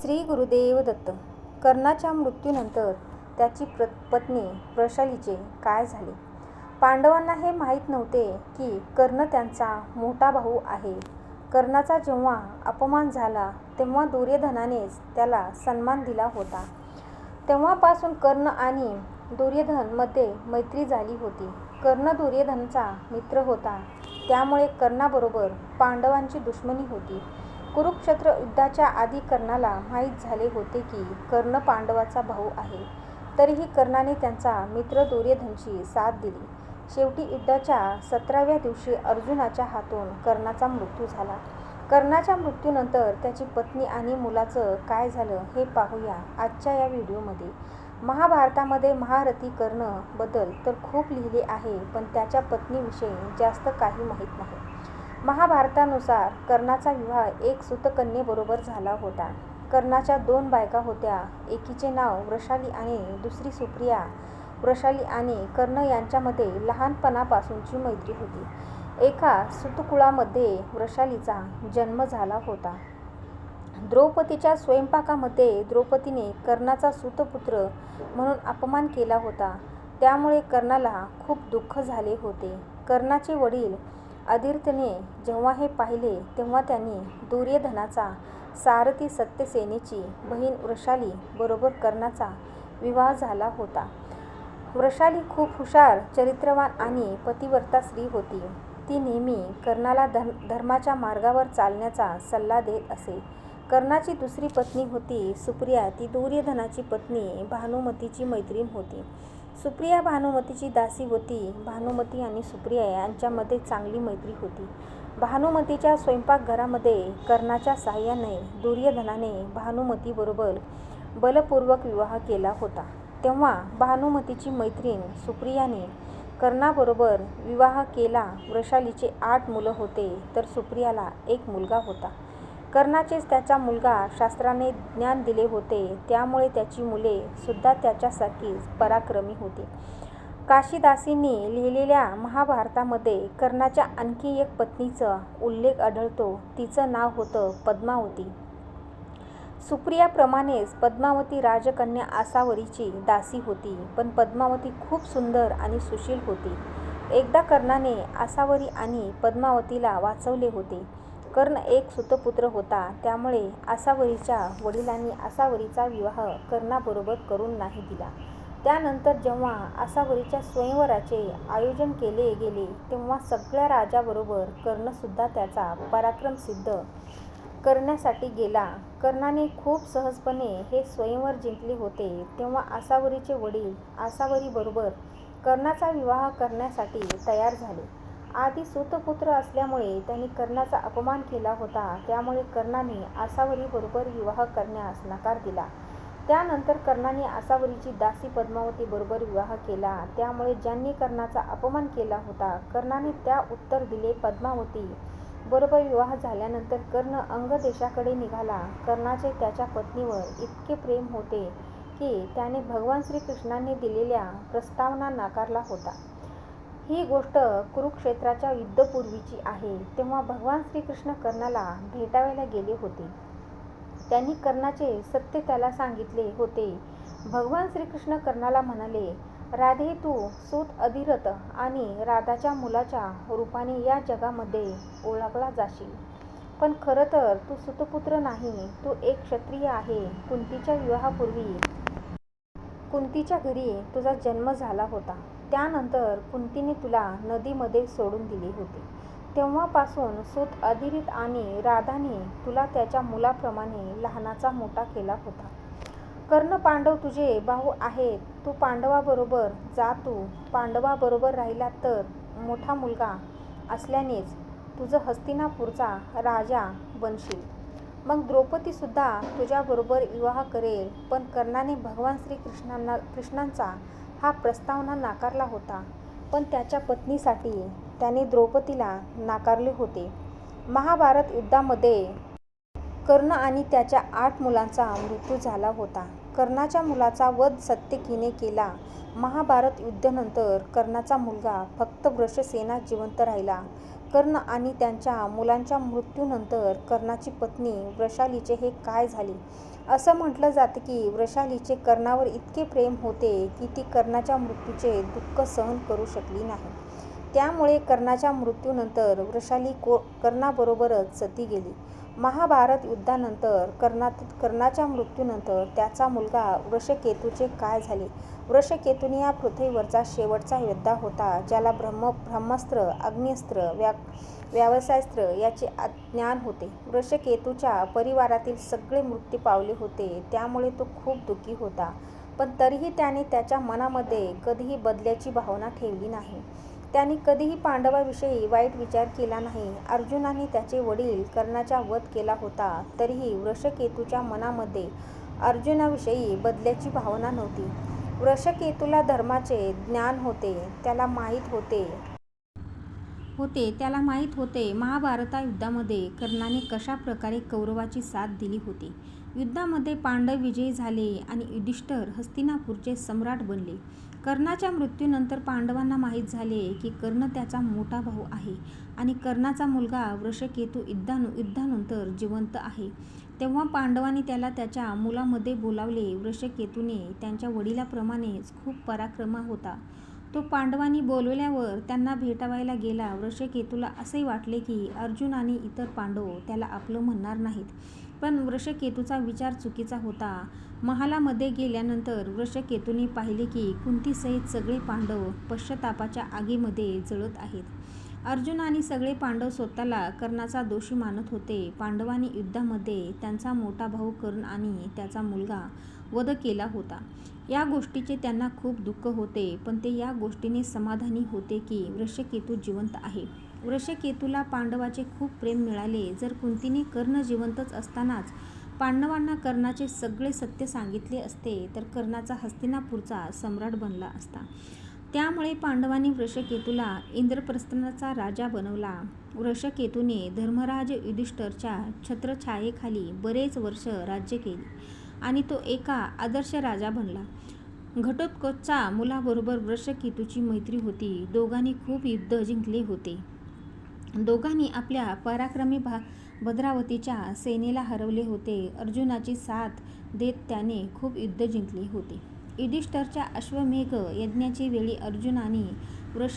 श्री गुरुदेव दत्त कर्णाच्या मृत्यूनंतर त्याची प्र पत्नी प्रशालीचे काय झाले? पांडवांना हे माहीत नव्हते की कर्ण त्यांचा मोठा भाऊ आहे. कर्णाचा जेव्हा अपमान झाला तेव्हा दुर्योधनानेच त्याला सन्मान दिला होता. तेव्हापासून कर्ण आणि दुर्योधनमध्ये मैत्री झाली होती. कर्ण दुर्योधनचा मित्र होता. त्यामुळे कर्णाबरोबर पांडवांची दुश्मनी होती. कुरुक्षेत्र युद्धाच्या आधी कर्णाला माहीत झाले होते की कर्ण पांडवाचा भाऊ आहे. तरीही कर्णाने त्यांचा मित्र दुर्योधनची साथ दिली. शेवटी युद्धाच्या सतराव्या दिवशी अर्जुनाच्या हातून कर्णाचा मृत्यू झाला. कर्णाच्या मृत्यूनंतर त्याची पत्नी आणि मुलाचं काय झालं हे पाहूया आजच्या या व्हिडिओमध्ये. महाभारतामध्ये महारथी कर्णबद्दल तर खूप लिहिले आहे पण त्याच्या पत्नीविषयी जास्त काही माहीत नाही. महाभारतानुसार कर्णाचा विवाह एक सुतकन्येबरोबर झाला होता. कर्णाच्या दोन बायका होत्या. एकीचे नाव वृषाली आणि दुसरी सुप्रिया. वृषाली आणि कर्ण यांच्यामध्ये लहानपणापासूनची मैत्री होती. एका सुतकुळामध्ये वृषालीचा जन्म झाला होता. द्रौपदीच्या स्वयंपाकामध्ये द्रौपदीने कर्णाचा सुतपुत्र म्हणून अपमान केला होता. त्यामुळे कर्णाला खूप दुःख झाले होते. कर्णाचे वडील अदिर्तने जेव्हा हे पाहिले तेव्हा त्यांनी दुर्योधनाचा सारथी सत्यसेनेची बहीण वृषाली बरोबर कर्णाचा विवाह झाला होता. वृषाली खूप हुशार चरित्रवान आणि पतिव्रता स्त्री होती. ती नेहमी कर्णाला धर् धर्माच्या मार्गावर चालण्याचा सल्ला देत असे. कर्णाची दुसरी पत्नी होती सुप्रिया. ती दुर्योधनाची पत्नी भानुमतीची मैत्रीण होती. सुप्रिया भानुमतीची दासी होती. भानुमती आणि सुप्रिया यांच्यामध्ये चांगली मैत्री होती. भानुमतीच्या स्वयंपाकघरामध्ये कर्णाच्या सहाय्याने दुर्योधनाने भानुमतीबरोबर बलपूर्वक विवाह केला होता. तेव्हा भानुमतीची मैत्रीण सुप्रियाने कर्णाबरोबर विवाह केला. वृषालीचे आठ मुलं होते तर सुप्रियाला एक मुलगा होता. कर्णाचेच त्याचा मुलगा शास्त्राने ज्ञान दिले होते त्यामुळे त्याची मुले सुद्धा त्याच्यासारखीच पराक्रमी होती. काशीदासींनी लिहिलेल्या महाभारतामध्ये कर्णाच्या आणखी एक पत्नीचा उल्लेख आढळतो तिचं नाव होतं पद्मावती. सुप्रियाप्रमाणेच पद्मावती राजकन्या आसावरीची दासी होती पण पद्मावती खूप सुंदर आणि सुशील होती. एकदा कर्णाने आसावरी आणि पद्मावतीला वाचवले होते. कर्ण एक सुतपुत्र होता. त्यामुळे आसावरीच्या वडिलांनी आसावरीचा विवाह कर्णाबरोबर करून नाही दिला. त्यानंतर जेव्हा आसावरीच्या स्वयंवराचे आयोजन केले गेले तेव्हा सगळ्या राजाबरोबर कर्णसुद्धा त्याचा पराक्रम सिद्ध करण्यासाठी गेला. कर्णाने खूप सहजपणे हे स्वयंवर जिंकले होते. तेव्हा आसावरीचे वडील आसावरीबरोबर कर्णाचा विवाह करण्यासाठी तयार झाले. आधी सूतपुत्र असल्यामुळे त्यांनी कर्णाचा अपमान केला होता. त्यामुळे कर्णाने आसावरीबरोबर विवाह करण्यास नकार दिला. त्यानंतर कर्णाने आसावरीची दासी पद्मावती बरोबर विवाह केला. त्यामुळे ज्यांनी कर्णाचा अपमान केला होता कर्णाने त्या उत्तर दिले पद्मावती बरोबर विवाह झाल्यानंतर कर्ण अंग देशाकडे निघाला. कर्णाचे त्याच्या पत्नीवर इतके प्रेम होते की त्याने भगवान श्रीकृष्णांनी दिलेल्या प्रस्तावना नाकारला होता. ही गोष्ट कुरुक्षेत्राच्या युद्धपूर्वीची आहे. तेव्हा भगवान श्रीकृष्ण कर्णाला भेटावायला गेले होते. त्यांनी कर्णाचे सत्य त्याला सांगितले होते. भगवान श्रीकृष्ण कर्णाला म्हणाले राधे तू सूत अधिरथ आणि राधाच्या मुलाच्या रूपाने या जगामध्ये ओळखला जाशील. पण खरं तर तू सुतपुत्र नाही तू एक क्षत्रिय आहे. कुंतीच्या विवाहापूर्वी कुंतीच्या घरी तुझा जन्म झाला होता. त्यानंतर कुंतीने तुला नदीमध्ये सोडून दिले होते. तेव्हापासून सुत अधिरित आणि राधाने तुला त्याच्या मुलाप्रमाणे लहानाचा मोठा केला होता. कर्ण पांडव तुझे भाऊ आहेत. तू पांडवाबरोबर जा तू. पांडवाबरोबर राहिला तर मोठा मुलगा असल्यानेच तुझं हस्तिनापूरचा राजा बनशील. मग द्रौपदीसुद्धा तुझ्याबरोबर विवाह करेल पण कर्णाने भगवान श्रीकृष्णांना कृष्णांचा हा प्रस्तावना नाकारला होता. पण त्याच्या पत्नीसाठी त्याने द्रौपदीला नाकारले होते. महाभारत युद्धामध्ये कर्ण आणि त्याच्या आठ मुलांचा मृत्यू झाला होता. कर्णाच्या मुलाचा वध सत्यकीने केला. महाभारत युद्धानंतर कर्णाचा मुलगा फक्त वृषसेना जिवंत राहिला. कर्ण आणि त्यांच्या मुलांच्या मृत्यूनंतर कर्णाची पत्नी वृषालीचे हे काय झाले? असं म्हटलं जातं की वृषालीचे कर्णावर इतके प्रेम होते की ती कर्णाच्या मृत्यूचे दुःख सहन करू शकली नाही. त्यामुळे कर्णाच्या मृत्यूनंतर वृषाली को कर्णाबरोबरच सती गेली. महाभारत युद्धानंतर कर्णात कर्णाच्या मृत्यूनंतर त्याचा मुलगा वृषकेतूचे काय झाले? वृषकेतूने या पृथ्वीवरचा शेवटचा योद्धा होता ज्याला ब्रह्म ब्रह्मास्त्र अग्निस्त्र व्या व्यवसायस्त्र याचे ज्ञान होते. वृषकेतूच्या परिवारातील सगळे मृत्यू पावले होते त्यामुळे तो खूप दुःखी होता. पण तरीही त्याने त्याच्या मनामध्ये कधीही बदल्याची भावना ठेवली नाही. त्याने कधीही पांडवाविषयी वाईट विचार केला नाही. अर्जुनाने त्याचे वडील कर्णाचा वध केला होता तरीही वृषकेतूच्या मनामध्ये अर्जुनाविषयी बदल्याची भावना नव्हती. वृषकेतूला धर्माचे ज्ञान होते त्याला माहीत होते. होते त्याला माहीत होते. महाभारता युद्धामध्ये कर्णाने कशा प्रकारे कौरवाची साथ दिली होती? युद्धामध्ये पांडव विजयी झाले आणि युधिष्ठर हस्तिनापूरचे सम्राट बनले. कर्णाच्या मृत्यूनंतर पांडवांना माहीत झाले की कर्ण त्याचा मोठा भाऊ आहे आणि कर्णाचा मुलगा वृषकेतू युद्धानु युद्धानंतर जिवंत आहे. तेव्हा पांडवांनी त्याला त्याच्या मुलामध्ये बोलावले. वृषकेतूने त्यांच्या वडिलाप्रमाणेच खूप पराक्रमा होता. तो पांडवांनी बोलवल्यावर त्यांना भेटावायला गेला. वृषकेतूला असे वाटले की अर्जुन आणि इतर पांडव त्याला आपलं म्हणणार नाहीत. पण वृषकेतूचा विचार चुकीचा होता. महालामध्ये गेल्यानंतर वृषकेतूने पाहिले की कुंतीसहित सगळे पांडव पश्चातापाच्या आगीमध्ये जळत आहेत. अर्जुन आणि सगळे पांडव स्वतःला कर्णाचा दोषी मानत होते. पांडवांनी युद्धामध्ये त्यांचा मोठा भाऊ कर्ण आणि त्याचा मुलगा वध केला होता. या गोष्टीचे त्यांना खूप दुःख होते पण ते या गोष्टीने समाधानी होते की वृषकेतू जिवंत आहे. वृषकेतूला पांडवाचे खूप प्रेम मिळाले. जर कुंतीने कर्ण जिवंतच असतानाच पांडवांना कर्णाचे सगळे सत्य सांगितले असते तर कर्णाचा हस्तिनापूरचा सम्राट बनला असता. त्यामुळे पांडवांनी वृषकेतूला इंद्रप्रस्थानाचा राजा बनवला. वृषकेतूने धर्मराज युधिष्ठरच्या छत्रछायेखाली बरेच वर्ष राज्य केले. आणि तो एका आदर्श राजा बनला. घटोत्कचच्या मुलाबरोबर वृषकेतूची मैत्री होती. दोघांनी खूप युद्ध जिंकले होते. दोघांनी आपल्या पराक्रमी भा भद्रावतीच्या सेनेला हरवले होते. अर्जुनाची साथ देत त्याने खूप युद्ध जिंकले होते. युधिष्ठरच्या अश्वमेघ यज्ञाची वेळी अर्जुनाने वृष